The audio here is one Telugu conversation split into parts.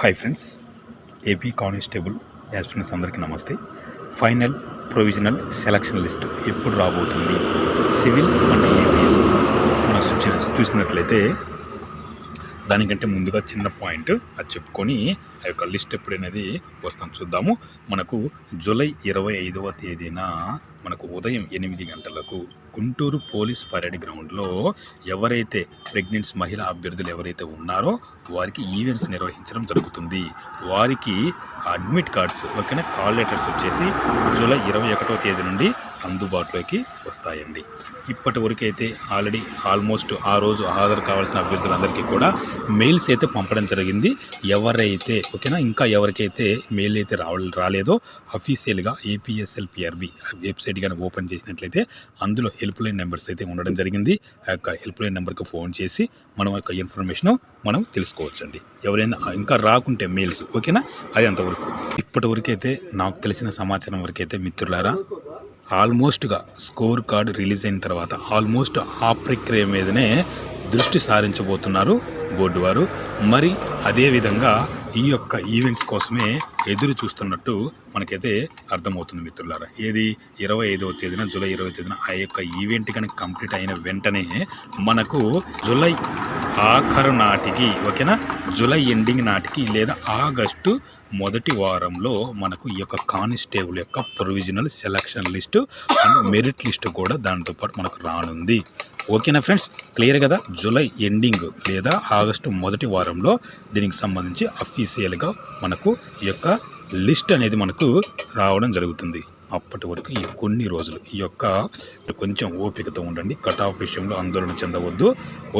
Hi friends AP constable aspirants అందరికీ నమస్తే. ఫైనల్ ప్రొవిజనల్ సెలక్షన్ లిస్ట్ ఎప్పుడు రాబోతుంది? సివిల్ అండ్ ఏపీఎస్ మనం చూసిన చూసినట్లయితే దానికంటే ముందుగా చిన్న పాయింట్ అది చెప్పుకొని ఆ యొక్క లిస్ట్ ఎప్పుడనేది వస్తాం చూద్దాము. మనకు జూలై ఇరవై ఐదవ తేదీన మనకు ఉదయం ఎనిమిది గంటలకు గుంటూరు పోలీస్ పరేడ్ గ్రౌండ్లో ఎవరైతే ప్రెగ్నెంట్స్ మహిళా అభ్యర్థులు ఎవరైతే ఉన్నారో వారికి ఈవెంట్స్ నిర్వహించడం జరుగుతుంది. వారికి అడ్మిట్ కార్డ్స్ ఓకేనా కాల్ లెటర్స్ వచ్చేసి జూలై ఇరవై ఒకటో తేదీ నుండి అందుబాటులోకి వస్తాయండి. ఇప్పటి వరకు అయితే ఆల్రెడీ ఆల్మోస్ట్ ఆ రోజు హాజరు కావాల్సిన అభ్యర్థులందరికీ కూడా మెయిల్స్ అయితే పంపడం జరిగింది. ఎవరైతే ఓకేనా? ఇంకా ఎవరికైతే మెయిల్ అయితే రావ రాలేదో అఫీషియల్గా ఏపీఎస్ఎల్ పిఆర్బి వెబ్సైట్ కానీ ఓపెన్ చేసినట్లయితే అందులో హెల్ప్ లైన్ నెంబర్స్ అయితే ఉండడం జరిగింది. ఆ యొక్క హెల్ప్ లైన్ నెంబర్కి ఫోన్ చేసి మనం యొక్క ఇన్ఫర్మేషన్ మనం తెలుసుకోవచ్చండి. ఎవరైనా ఇంకా రాకుంటే మెయిల్స్ ఓకేనా? అది అంతవరకు. ఇప్పటి అయితే నాకు తెలిసిన సమాచారం వరకు అయితే మిత్రులారా ఆల్మోస్ట్గా స్కోర్ కార్డ్ రిలీజ్ అయిన తర్వాత ఆల్మోస్ట్ ఆ ప్రక్రియ మీదనే దృష్టి సారించబోతున్నారు బోర్డు వారు మరి అదేవిధంగా ఈ యొక్క ఈవెంట్స్ కోసమే ఎదురు చూస్తున్నట్టు మనకైతే అర్థమవుతుంది మిత్రులారా. ఏది ఇరవై ఐదవ తేదీన జూలై ఇరవై తేదీన ఆ యొక్క ఈవెంట్ కనుక కంప్లీట్ అయిన వెంటనే మనకు జూలై ఆఖరు నాటికి ఓకేనా? జూలై ఎండింగ్ నాటికి లేదా ఆగస్టు మొదటి వారంలో మనకు ఈ యొక్క కానిస్టేబుల్ యొక్క provisional selection list and merit list కూడా దాంతోపాటు మనకు రానుంది. ఓకేనా ఫ్రెండ్స్? క్లియర్ కదా? జూలై ఎండింగ్ లేదా ఆగస్టు మొదటి వారంలో దీనికి సంబంధించి అఫీషియల్గా మనకు ఈ యొక్క లిస్ట్ అనేది మనకు రావడం జరుగుతుంది. అప్పటి వరకు ఈ కొన్ని రోజులు ఈ యొక్క కొంచెం ఓపికతో ఉండండి. కట్ ఆఫ్ విషయంలో ఆందోళన చెందవద్దు.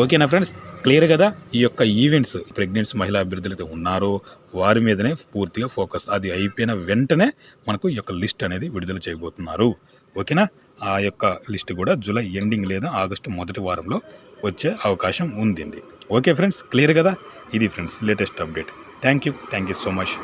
ఓకేనా ఫ్రెండ్స్ క్లియర్ కదా? ఈ యొక్క ఈవెంట్స్ ప్రెగ్నెన్సీ మహిళా అభ్యర్థులు అయితే ఉన్నారో వారి మీదనే పూర్తిగా ఫోకస్ అది అయిపోయిన వెంటనే మనకు ఈ యొక్క లిస్ట్ అనేది విడుదల చేయబోతున్నారు. ఓకేనా ఆ యొక్క లిస్ట్ కూడా జూలై ఎండింగ్ లేదా ఆగస్టు మొదటి వారంలో వచ్చే అవకాశం ఉందండి. ఓకే ఫ్రెండ్స్ క్లియర్ కదా? ఇది friends latest update thank you thank you so much